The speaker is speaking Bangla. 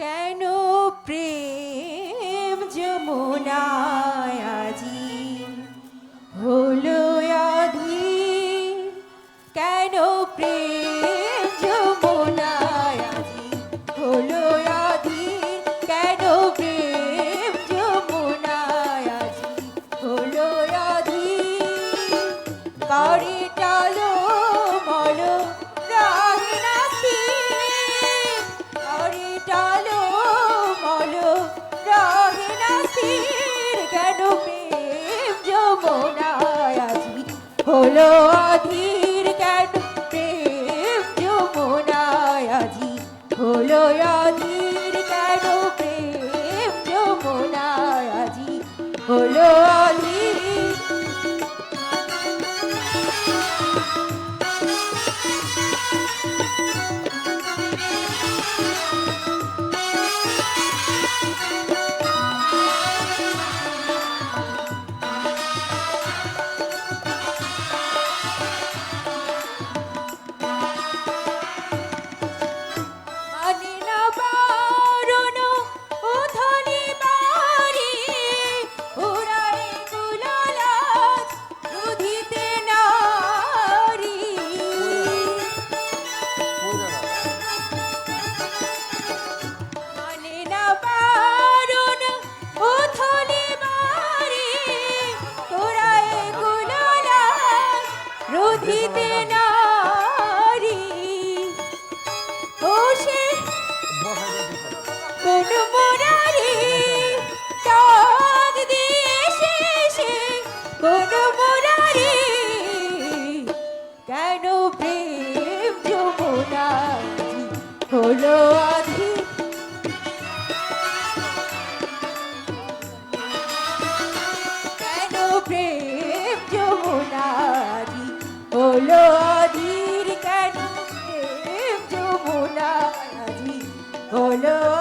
কেন প্রেম যমুনায় আজি? হলো অধীর কেন প্রেম যমুনায় আজি? হলো অধীর কেন প্রেম যমুনায় আজি? হলো অধীর করে হলো অধীর কেন প্রেম যমুনায় আজি হলো অধীর কেন প্রেম যমুনায় আজি হলো রুধিতে নারী ও সে কোন মুরারি ডাক দিয়ে শেষে কোন মুরারি। কেন প্রেম যমুনা হলো হলো অধীর কেন যমুনা আজি হলো